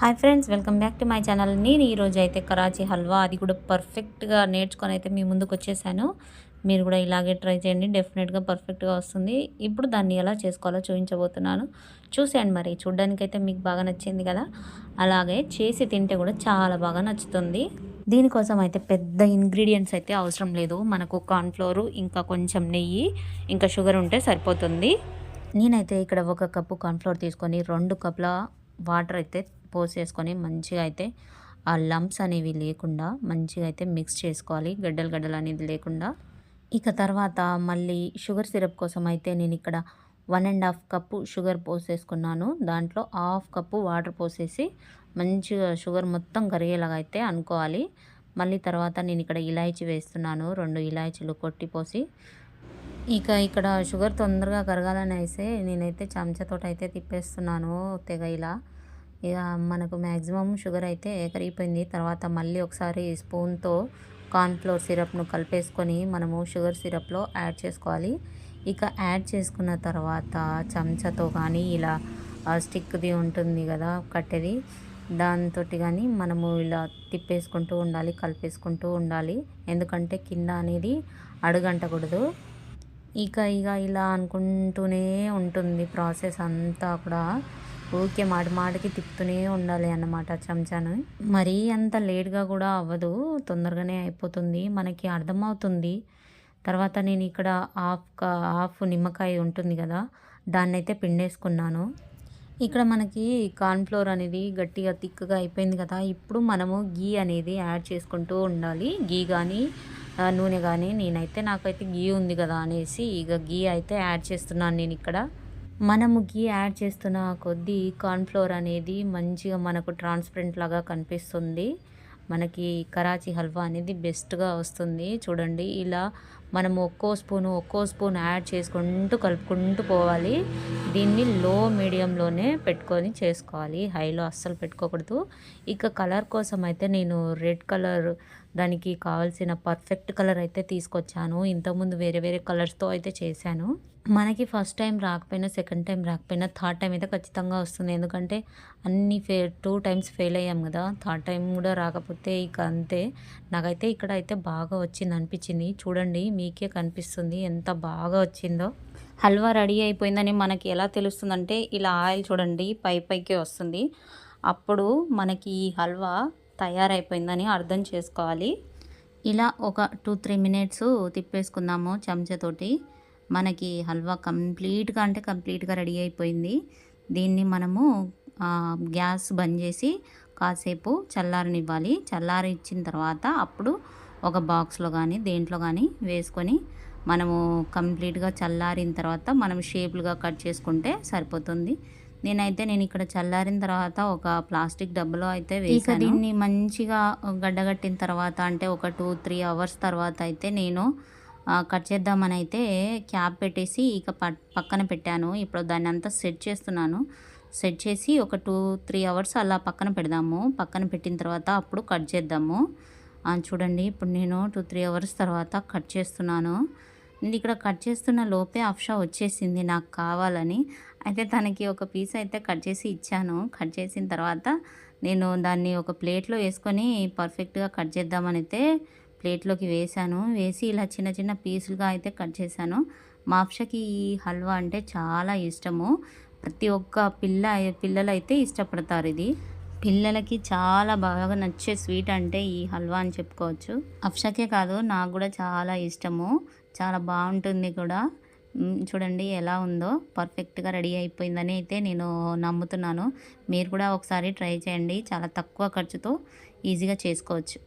Hi friends welcome back to my channel. నేను ఈరోజు అయితే కరాచీ హల్వా అది కూడా పర్ఫెక్ట్గా నేర్చుకొని అయితే మీ ముందుకు వచ్చేసాను. మీరు కూడా ఇలాగే ట్రై చేయండి డెఫినెట్గా పర్ఫెక్ట్గా వస్తుంది. ఇప్పుడు దాన్ని ఎలా చేసుకోవాలో చూపించబోతున్నాను. చూసాను మరి చూడ్డానికైతే మీకు బాగా నచ్చింది కదా? అలాగే చేసి తింటే కూడా చాలా బాగా నచ్చుతుంది. దీనికోసం అయితే పెద్ద ఇంగ్రీడియంట్స్ అయితే అవసరం లేదు. మనకు కార్న్ఫ్లోరు ఇంకా కొంచెం నెయ్యి ఇంకా షుగర్ ఉంటే సరిపోతుంది. నేనైతే ఇక్కడ ఒక కప్పు కార్న్ఫ్లోర్ తీసుకొని రెండు కప్పుల వాటర్ అయితే పోసేసుకొని మంచిగా అయితే ఆ లంప్స్ అనేవి లేకుండా మంచిగా అయితే మిక్స్ చేసుకోవాలి. గడ్డలు గడ్డలు అనేది లేకుండా. ఇక తర్వాత మళ్ళీ షుగర్ సిరప్ కోసం అయితే నేను ఇక్కడ one and half cup sugar పోసేసుకున్నాను. దాంట్లో హాఫ్ కప్పు వాటర్ పోసేసి మంచిగా షుగర్ మొత్తం కరిగేలాగా అయితే అనుకోవాలి. మళ్ళీ తర్వాత నేను ఇక్కడ ఇలాయచి వేస్తున్నాను. రెండు ఇలాయచీలు కొట్టి పోసి. ఇక ఇక్కడ షుగర్ తొందరగా కరగాలని అయితే నేనైతే చెంచాతో అయితే తిప్పేస్తున్నాను తెగ ఇలా. ఇక మనకు మ్యాక్సిమం షుగర్ అయితే కరిగిపోయింది తర్వాత మళ్ళీ ఒకసారి స్పూన్తో కార్న్ఫ్లోర్ సిరప్ను కలిపేసుకొని మనము షుగర్ సిరప్లో యాడ్ చేసుకోవాలి. ఇక యాడ్ చేసుకున్న తర్వాత చెంచాతో కానీ ఇలా స్టిక్ది ఉంటుంది కదా కట్టెది. దాంతో కానీ మనము ఇలా తిప్పేసుకుంటూ ఉండాలి కలిపేసుకుంటూ ఉండాలి. ఎందుకంటే కింద అనేది అడుగంటకూడదు. ఇక ఇక ఇలా అనుకుంటూనే ఉంటుంది ప్రాసెస్ అంతా కూడా. ఊరికే మాటి మాటికి తిప్పుతూనే ఉండాలి అన్నమాట చెంచాను. మరీ అంత లేట్గా కూడా అవ్వదు. తొందరగానే అయిపోతుంది. మనకి అర్థమవుతుంది. తర్వాత నేను ఇక్కడ హాఫ్ హాఫ్ నిమ్మకాయ ఉంటుంది కదా దాన్ని అయితే పిండేసుకున్నాను. ఇక్కడ మనకి కార్న్ఫ్లోర్ అనేది గట్టిగా థిక్గా అయిపోయింది కదా. ఇప్పుడు మనము గీ అనేది యాడ్ చేసుకుంటూ ఉండాలి. గీ కానీ నూనె కానీ నేనైతే నాకైతే గీ ఉంది కదా అనేసి ఇక గీ అయితే యాడ్ చేస్తున్నాను నేను ఇక్కడ. మనము గీ యాడ్ చేస్తున్న కొద్దీ కార్న్ఫ్లోర్ అనేది మంచిగా మనకు ట్రాన్స్పరెంట్ లాగా కనిపిస్తుంది. మనకి కరాచీ హల్వా అనేది బెస్ట్గా వస్తుంది. చూడండి ఇలా మనము ఒక్కో స్పూను ఒక్కో స్పూన్ యాడ్ చేసుకుంటూ కలుపుకుంటూ పోవాలి. దీన్ని లో మీడియంలోనే పెట్టుకొని చేసుకోవాలి. హైలో అస్సలు పెట్టుకోకూడదు. ఇక కలర్ కోసం అయితే నేను రెడ్ కలర్ దానికి కావాల్సిన పర్ఫెక్ట్ కలర్ అయితే తీసుకొచ్చాను. ఇంతకుముందు వేరే వేరే కలర్స్తో అయితే చేశాను. మనకి ఫస్ట్ టైం రాకపోయినా సెకండ్ టైం రాకపోయినా థర్డ్ టైం అయితే ఖచ్చితంగా వస్తుంది. ఎందుకంటే అన్ని ఫే టూ టైమ్స్ ఫెయిల్ అయ్యాం కదా. థర్డ్ టైం కూడా రాకపోతే ఇక అంతే. నాకైతే ఇక్కడ అయితే బాగా వచ్చింది అనిపించింది. చూడండి మీకే కనిపిస్తుంది ఎంత బాగా వచ్చిందో. హల్వా రెడీ అయిపోయిందని మనకి ఎలా తెలుస్తుందంటే ఇలా ఆయిల్ చూడండి పై పైకి వస్తుంది. అప్పుడు మనకి ఈ హల్వా తయారైపోయిందని అర్థం చేసుకోవాలి. ఇలా ఒక టూ త్రీ మినిట్స్ తిప్పేసుకుందాము చెంచాతోటి మనకి హల్వా కంప్లీట్గా అంటే కంప్లీట్గా రెడీ అయిపోయింది. దీన్ని మనము గ్యాస్ బంద్ చేసి కాసేపు చల్లారనివ్వాలి. చల్లారి ఇచ్చిన తర్వాత అప్పుడు ఒక బాక్స్లో కానీ దేంట్లో కానీ వేసుకొని మనము కంప్లీట్గా చల్లారిన తర్వాత మనం షేపులుగా కట్ చేసుకుంటే సరిపోతుంది. నేనైతే నేను ఇక్కడ చల్లారిన తర్వాత ఒక ప్లాస్టిక్ డబ్బాలో అయితే వేసాను దీన్ని మంచిగా గడ్డగట్టిన తర్వాత అంటే ఒక టూ త్రీ అవర్స్ తర్వాత అయితే నేను కట్ చేద్దామని అయితే క్యాప్ పెట్టేసి ఇక పక్కన పెట్టాను. ఇప్పుడు దాన్ని అంతా సెట్ చేస్తున్నాను. సెట్ చేసి ఒక టూ త్రీ అవర్స్ అలా పక్కన పెడదాము. పక్కన పెట్టిన తర్వాత అప్పుడు కట్ చేద్దాము. చూడండి ఇప్పుడు నేను టూ త్రీ అవర్స్ తర్వాత కట్ చేస్తున్నాను. నేను ఇక్కడ కట్ చేస్తున్న లోపే అఫ్షా వచ్చేసింది నాకు కావాలని. అయితే తనకి ఒక పీస్ అయితే కట్ చేసి ఇచ్చాను. కట్ చేసిన తర్వాత నేను దాన్ని ఒక ప్లేట్లో వేసుకొని పర్ఫెక్ట్గా కట్ చేద్దామని అయితే ప్లేట్లోకి వేసాను వేసి ఇలా చిన్న చిన్న పీసులుగా అయితే కట్ చేశాను. మా అఫ్షకి ఈ హల్వా అంటే చాలా ఇష్టము. ప్రతి ఒక్క పిల్ల పిల్లలు అయితే ఇష్టపడతారు ఇది. పిల్లలకి చాలా బాగా నచ్చే స్వీట్ అంటే ఈ హల్వా అని చెప్పుకోవచ్చు. అప్షకే కాదు నాకు కూడా చాలా ఇష్టము. చాలా బాగుంటుంది కూడా. చూడండి ఎలా ఉందో. పర్ఫెక్ట్గా రెడీ అయిపోయిందని అయితే నేను నమ్ముతున్నాను. మీరు కూడా ఒకసారి ట్రై చేయండి. చాలా తక్కువ ఖర్చుతో ఈజీగా చేసుకోవచ్చు.